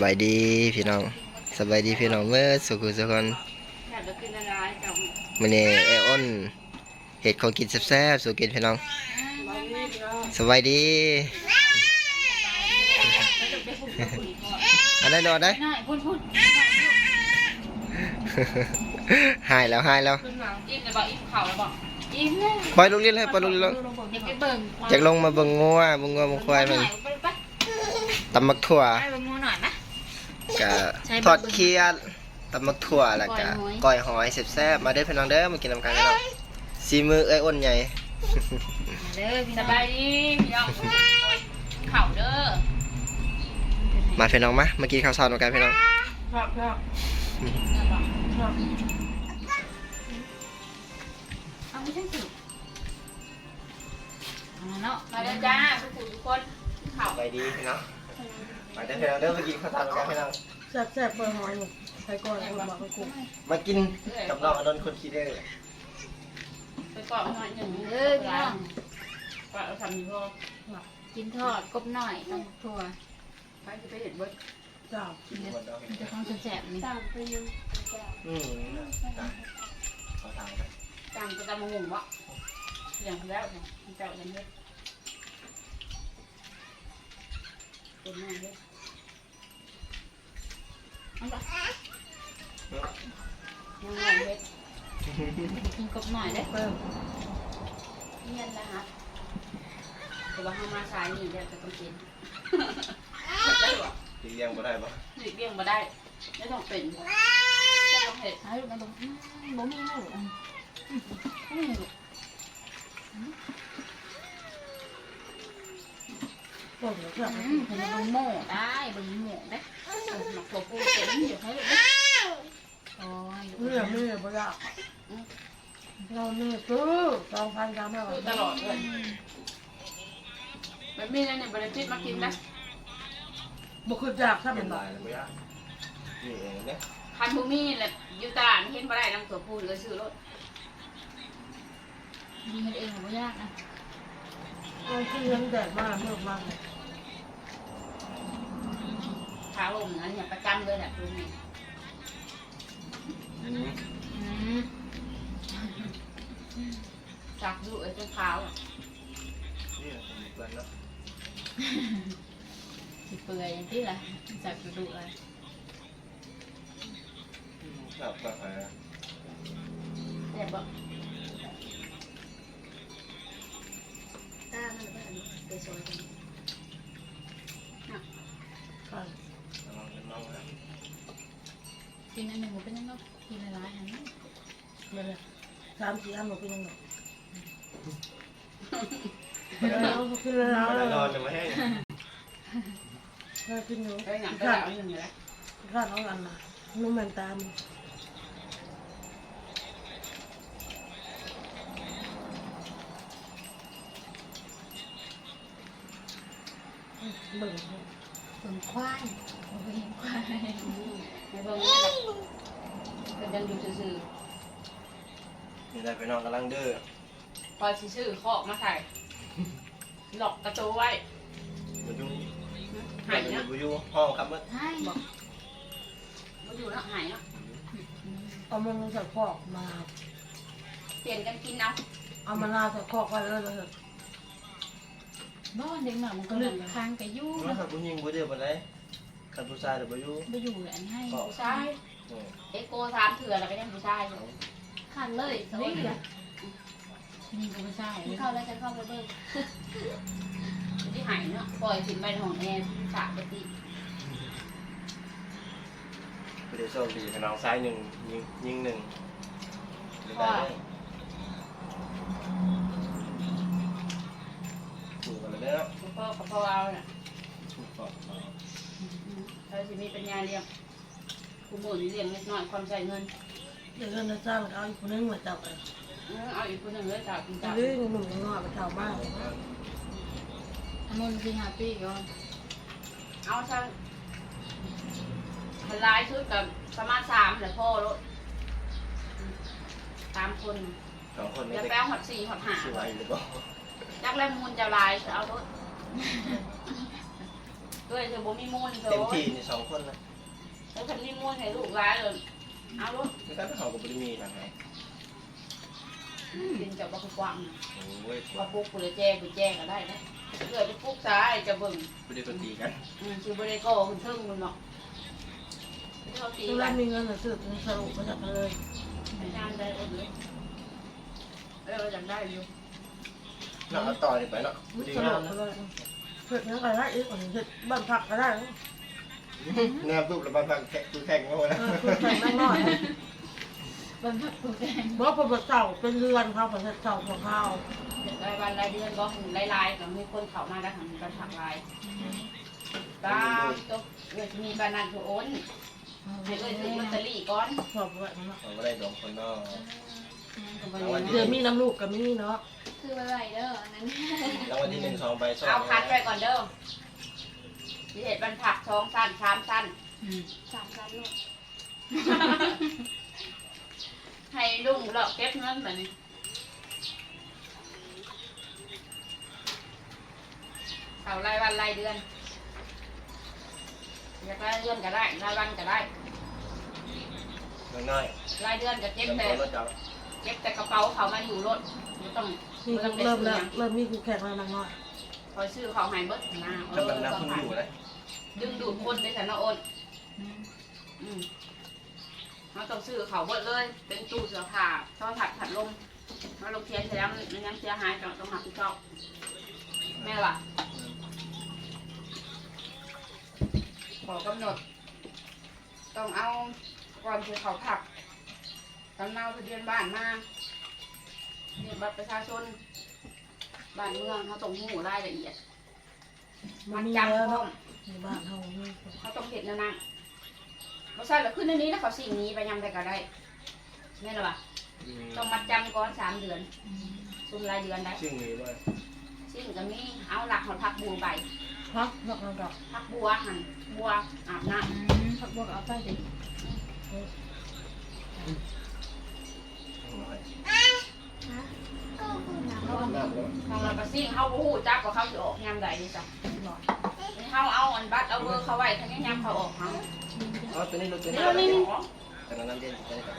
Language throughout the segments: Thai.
สบายดีพี่น้องสบายดีพี่น้องเมื่อสุขุสุคนอนอะไรจังมื้อนี้ไอ้อ้นเห็ดของกินแซ่บๆสู่กินพี่น้องสบายดีอันนั้นนอนได้หายแล้วหายแล้วขึ้นมาอิ่มเลยบอกอิ่มเข่าแล้วอกเลยปล่อยลูกเรียนเลยปล่อยลูกเรียนเลยงอยากลงมาเบิ่งงัวเบิ่งงัวเบิ่งควายมันตำมักถั่ว กะใช่ทอดเคียดตำมักถั่วแล้วก็ก้ก้ออยยหหออยยแซ่บๆมาเด้อพี่น้องเด้อมากินน้ำกันพี่น้องสีมือเอ้ยอ้นใหญ่เด้อพี่สบายดีพี่น้องเข่าเด้อมาพี่น้องมามากินข้าวซอยกันพี่น้องครับครับเอาไม่ใช่สิเนาะมาเด้อจ้าทุกคนทุกคนเข่าไปดีพี่น้อง มาเด้อพี่น้องเด้อมากินข้าวซอยกันพี่น้องแซ่บแซ่บเปิดหอยหมดใส่ก่อนเอาหมักไปกุ้งมากินกับน้องอดนคนคิดเด้อไปกรอบหน่อยหนึ่งเด้อพี่น้องว่าเราทำอยู่พอกินทอดกบหน่อยต้องทั่วไปจะไปเห็นเบิดจ้ามันจะต้องแสบๆนี่อืมขอทางไปจำจะจำมงงวะอย่างแล้วเนี่ยเจ้าอย่างเฮ็ดเป็นแม่เฮ็ดเอาละ ยังไงเฮ็ดกินกบหน่อยได้เปิดเงียนนะคะแต่ว่าห้ามาสายนี่เดี๋ยวจะต้องกินได้หรอตีเลี้ยงบ่ได้ปะหลีกเลี่ยงมาได้ไม่ต้องเป็นจะต้องเห็ดให้ลูกมันบอกอืมบ่มีให้ลูกอันอืม เปิดแล้วแซ่บอืมเห็นมันโม่ได้เบิ่งโม่ได้หมักถั่วปูเต็มเดี๋ยวให้ลูกโอ้ยเมื่องเมื่องบ่ยากเราเมื่อซื้อสองพันสามร้อยตลอดเลยแบบนี้เนี่ยบริจิตมากินนะบุคือจากถ้าเป็นลาบ่ายเลยบ่ยากนี่เองเนี่ยคันบุมีแหละอยู่ตลาดเห็นบ่ได้น้ำถั่วปูเลยซื้อรถดีกันเองบ่ยากนะ เราซื้อเงินแดดมากเมื่อมากขาลงอันนี้ประจำเลยแหละตัวนี้อืมอืมจากดูไอ้ตัวขาวอะนี่ผมเพื่อนเนาะสิเปื่อยอย่างที่ล่ะจับดุๆเลยครับก็หาแต่บอก ไปซอยกันใช่น้องเป็นน้องนะกินอันหนึ่งบ่เป็นยังไงกินหลายๆอันนั้นไม่เลยสามสี่อันหมดเป็นยังไงกินแล้ไม่ได้นอวนจะมาให้เรากินอยู่ไปหนังไปข้าแล้วอย่างเงี้ยข้าน้องอันน่ะนุ่มแมนตาม เบิ่งเบิ่งควายบ่เห็นควายในเบิ่งนี่แหละเป็นยังอยู่ซื่อนี่ได้ไปนองกำลังเด้อๆพอสิซื้อคอกมาใส่หลอกกระโจไว้มาดูหายเนาะมาอยู่ห้องครับเมื่อให้บอกมาอยู่เนาะหายเนาะเอามันใส่คอกมา เปลี่ยนกันกินเอาเอามาลาใส่คอกไว้เลยเลย บ่เด็กหน่อยมันก็เลือกค้างกับยู่น้องนะขับผู้หญิงบ่เด้อบ่ได้ขับผู้ชายเด้อบ่อยู่ไปอยู่อันให้ผู้ชายอืมเอ็กโกสามเถื่อแล้วก็ยังผู้ชายอยู่ขาดเลยนี่แหละนี่ก็ไม่ใช่เข้าแล้วจะเข้าไปเบิ่งที่หายเนาะปล่อยถึงใบของแอร์สาปฏิไปเดี๋ยวโชคดีพี่น้องซ้ายหนึ่งยิงยิงหนึ่งได้เลยถูกกัน เลยเนาะแล้วก็กระเพราเอาเนี่ยถูกก่อนเราจะมีปัญญาเลี้ยงกูหมุนเลี้ยงเล็กน้อยความใส่เงินเดี๋ยวเงินจะจ้างเอาอีกคนนึงมาจับเลยเออเอาอีกคนหนึ่งเลยจ่ายกินจะจ่ายเรื่องหนุ่มงอไปเท่าบ้านอันนู้นสิฮาปี้ก่อนเอาช่างมันลายชุดกับประมาณสามแหละพ่อรถสามคนสองคนนี้จะจะแป้งหอดสี่หอดหาสวยหรือเปล่าจักแรมูลจะลายเอารถ ด้วยเธอบ่มีมูลเธอเต็มที่ในสองคนนะเธอคันมีมูลให้ลูกร้ายเลยเอาลูกไม่ต้องเขากับบริมีทางไหนดินจะบ่กว้างโอ้ยว่าปุ๊กกูเลยแจ้งกูแจ้งก็ได้นะเกิดไปปุ๊กซ้ายจะเบิ่งไม่ได้ตีกันอืมสิบ่ได้โก้คุณเทิงคุณเนาะเขาตีเวกัลานมีเงินหรือซื้อเป็นสรุปมาจากเลยไม่นานได้เออเลยเออจำได้อยู่ เนาะเอาต่อเลยไปเนาะดีสงารุมปนะเลยเผ็ดเนื้อไก่ได้อีกคนเผ็ดบ้านผักก็ได้แนบรูปแล้วบางครั้งแข่งคือแข่งก็หมดแล้วเออคุณใส่นั่งน้อยบนผักตัวแดงบอกผมเต่าเป็นเรือนเขาผมเต่าของเขารายวันรายเดือนก็หลายๆก็มีคนเข้ามาได้ทำกันถักลายตามตกเออมีบานันโอนให้เลยซื้อลอตเตอรี่ก่อนชอบด้วยนะเขาก็ได้ดองคนนอกเดี๋ยวมีน้ำลูกกับมีเนาะ คืออะไรเด้ออันนั้นรางวัลที่หนึ่งสองใบสองเอาคัดไว้ก่อนเด้อที่เห็ดบันผักสองสั้นสามสั้นสามล้านลูกให้ลุงเราเก็บเงินแบบนี้เขารายวันรายเดือน อยากรายเดือนก็ได้รายวันก็ได้ง่ายรายเดือนก็ๆเก็บจำแต่ตัวรถจับเก็บแต่กระเป๋าเขามาอยู่รถไม่ต้อง มีไม่ต้องไปเริ่มซื้อแล้วหยังเริ่มมีกูแข่งแล้วนางน้อยคอยซื้อเขาใหายเบิดหน้าเอจะอมันนับต้องคุณผ่าอนยู่เลยดึงดูดคนได้ฉันนะโอนอืมเราต้องซื้อเขาเบิดเลย เป็นตู้เสื้อผ้าช่อผัดผัดลมมาลงเทียนเสร็จแล้วมันยังเสียหายต้องต้องหักผิดชอบแม่ล่ะขอกำหนด ต้องเอาก่อนที่เขาผักตำเนาทะเบียนบ้านมาเรียน บัตรประชาชนบ้านเมืองเขาต้องหูรายละเอียด มัมันนมีจำแล้วพร้อเนาะมในบ้านเขามีเขาต้องเห็นแล้วนะบริษัทเราขึ้นในนี้แล้วเขาสิ่งนี้ไปยำได้ก็ได้แม่นหรอปะต้องมัดจำก่อนสามเดือนซุมรายเดือนได้ซึ่งมีด้วยสิ่งก็มีเอาหลักหอดพักบัวไปพักนอกนั่นก็พักบัวหั่นบัวอาบน้ผักบวกเอาไปดิ น้ำก็ำของเราก็สิ่งเขาบูฮูจักว่าเขาจะออกยำใดนี่จ้ะนี่เขาเอาอันบัตรเอาเบอร์เขาไว้ทั้งนี้ยำเขาออกเขาอ๋อตัวนี้รถตัวนี่นี้เราไม่มีแต่น้ำเย็นจะได้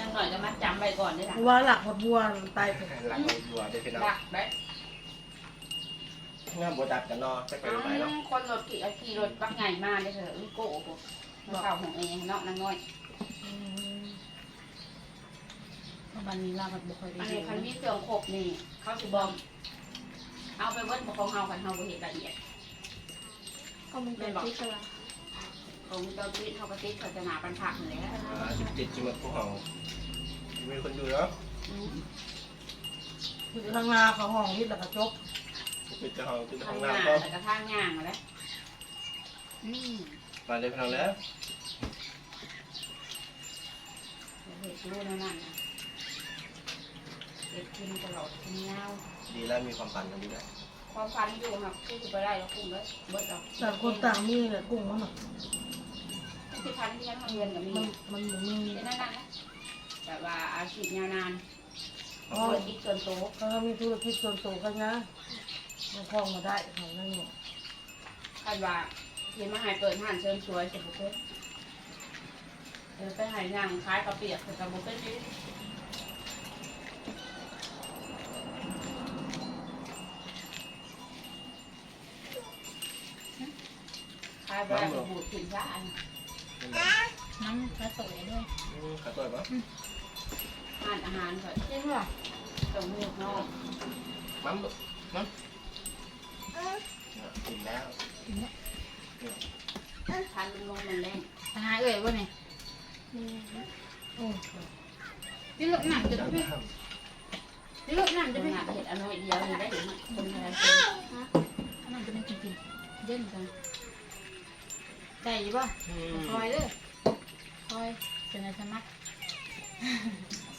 ยังหน่อยก็มัดจำไปก่อนด้วยนะว่าหลักหดบัวตายไปหลังเราบัวได้พี่น้องดักได้งามบัวดักกันเนาะจะไปไหนเนาะคนรถขี่ขี่รถบักใหญ่มาได้เถอะอุ้ยโก้โก้มาเข่าของเองเนาะนางน้อย วันนี้เราแบบบุคคลอันดีนี้คันมีเครื่องครบนี่ เขาสิบอมเอาไปเวิร์ดของเฮากันเฮาบ่เห็นละเอียดก็มันเป็นที่กระของเจ้าชีวิตเขาก็ติดศาสนาปันผักนี่แหละสิบเจ็ดจิมพวกเขามีคนอยู่เนาะอืมทางนาเขาห้องวิทย์แล้วก็จบเป็นเจ้าของคือห้องทางหน้าน้ำก็แต่กระทางย่างมาแล้วนี่มาได้พี่น้องแล้วเห็ดรู้นั่นน่ะ เห็ดกินตลอดกินยาวดีแล้วมีความฝันกันดีแล้วความฟันอยู่ครับที่จะไปได้แล้วคุ้มเลยเบิดเอาต่างคนต่างมีแหละกุ้งมันอะที่พันที่ยังทำเงินกับมีมันมันบ่มีเป็นนั่นนะแบบว่าอาชีพยาวนานอ๋อเปิดอีกส่วนโตวเขามีธุรกิจส่วนตัวกันนะมันคล้องมาได้ของนั่นเนี่ยคาดว่าเห็นมาหายเปิดห้านเชิญชวยเสร็จบุฟเฟ่ต์เออไปหายย่างคล้ายกระเปียกแต่กระบุฟเฟ่ต์ดี คล้ายแบบบูดถึงซะอันน้ำกระตุยด้วยขาตัวปะอาหารอาหารก่อนจริงเหรอตรงนี้นอกมั้มมั้มกินแล้วทานลงมันแรงทหารเอ่ยวะเนี่ยโอ้ที่ลูกหนังจะจังพี่ทที่ลูกหนังจะจะเป็พี่นเห็ดอร่อยเดียวนี่ได้เห็นคนไทยอันนั้นจะเป็นจริงๆเย็นจัง ได้ยี่ป่ะคอยเด้อคอยเป็นอะไรสมัคร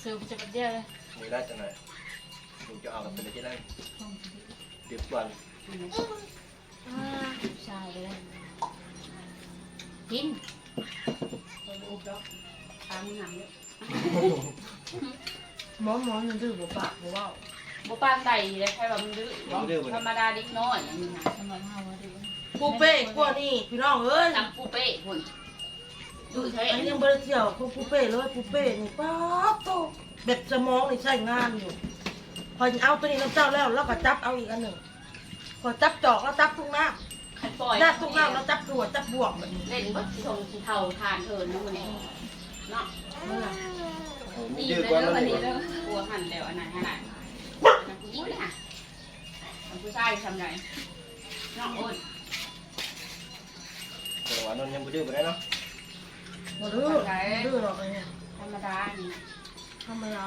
ซื้อไปจะเป็นเดียวเลยมีได้จังไหนดูจะเอากับเป็นที่ได้เดี๋ยวก่อนใช่เลยกินไปดูดอกตามหนังเนี่ยหมอหมอมันดื้อบ่ปากบ่เว้าบุปผานใดเลยใครแบบมันดื้อธรรมดาเด็กน้อยอย่างนี้นะสำหรับเฮาว่าดีอ ปูเป้กว่านี่พี่น้องเอ้ยจำปูเป้หุ่นดูใช้อันนี้ยังบริเที่ยวของปูเป้เลยปูเป้นี่ป๊าบโตแบบสมองนี่ใช้งานอยู่ พอเอาตัวนี้น้ำเจ้าแล้วแล้วก็จับเอาอีกอันหนึ่งพอจับจอกแล้วจับทุกหน้าขันปล่อยหน้าทุกหน้าแล้วจับตัวจับบวกแบบนี้เล่นบัดทรงสีเทาทานเถินนู่นนี่เนาะนั่นน่ะมีดีดื้อเลยกว่าเด้อนั่วันนอีนี้กเด้อปัวหันแล้วอันไหนอันไหนอันผู้หญิงเลยค่ะอันผู้ชายทำไรน้องอ้น แต่ว่านนท์ยังบ่ดื้อบ่ได้เนาะบ่ดื้อบ่ดื้อหรอกไอ้เนี่ยธรรมดานี่ธรรมดา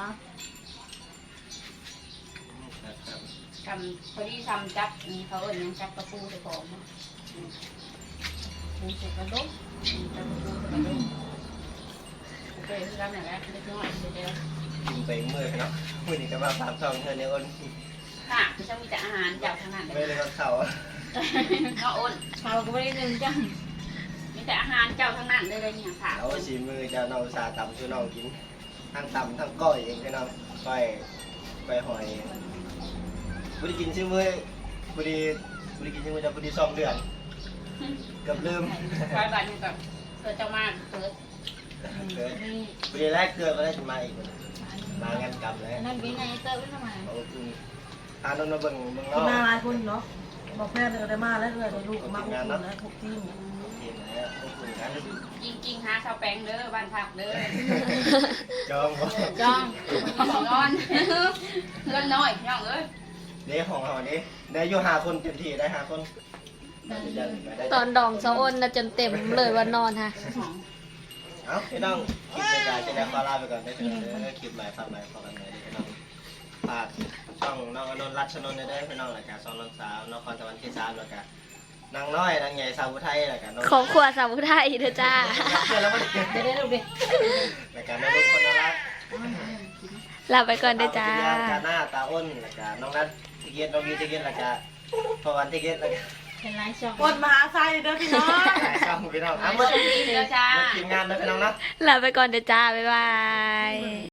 ครับทำพอดีทำจับนี่เขาเอิ้นหยังจับกระปูใส่ของเนาะอืมปูใส่กระด้งอืมจับกระปูใส่กระด้งโอเคคือกันนั่นแหละเล็กน้อยเดียวกินไปเมื่อยเนาะมื้อนี้ก็มาฝากท้องเธอเนี่ยอ้นๆค่ะคือจะมีแต่อาหารเจ้าทั้งนั้นเลไม่ยได้ก็เข้าน้องอ้น เขาก็ไม่ได้หนึ่งจังมี แต่อาหารเจ้าทั้งนั้นเลยเลยเนี่ยค่ะเอาสีมือเจะน้องอุตสาห์ตำช่วยน้องกิน ทั้งตำทั้งก้อยเองพี่น้องก้อยก้อยหอยบ่ได้กินชื่อมื้อบ่ได้บ่ได้กินชื่อมื้อจะบ่ได้ซ่อมเดือนเกือบลืมซอยบ้านนี่กับเกิดเจ้ามาเกิดเกิดนี่บ่ได้แรกเกลือก็ได้มาอีกมางานกรรมเลยนั่นเป็นไงเติร์ดทำไมขอบคุณทานนนมาเบิ่งเบิ่งคนเนาะมาหลายคนเนาะบอกแม่เลยก็ได้มาแล้วเลยได้ลูกก็มาอุ้มแล้วทุกที กันจริงจริงๆหาข้าวแปงเด้อบ้านพักเด้อจองบ่จ้องของนอนเพื่อนน้อยพี่น้องเอ้ยเด้ของเฮาเด้ได้อยู่5คนเต็มที่ได้5คนตอนดองเซาอ้นนะจนเต็มเลยว่านอนค่ะของเอ้าพี่น้องคลิปในการจะได้ขอลาไปก่อนได้อเด้อคลิปใหม่ฝากใหม่ขอกันใหม่เด้อพี่น้องฝากช่องน้องอนนท์รัชนนท์ได้อพี่น้องแล้วก็ช่องน้องสาวนครสวรรค์ที่3แล้วก็ นางน้อยนางใหญ่สาวอุทัยแล้วก็น้องของครัวสาวไทยเด้อจ้าเพื่อนแล้วมันเดี๋ยวได้ลูกดิแล้วก็น้องลูกคนน่ารักลาไปก่อนเด้อจ้ากาหน้าตาอ้นแล้วก็น้องนัททิเกตน้องยูทิเกตแล้วก็พอวันทิเกตแล้วก็เป็นไรช่องคนมหาไซเด้อพี่น้องหลายช่องพี่น้องอะอะมามาชมดีเด้อจ้าทีมงานนะพี่น้องนะลาไปก่อนเด้อจ้าบ๊ายบาย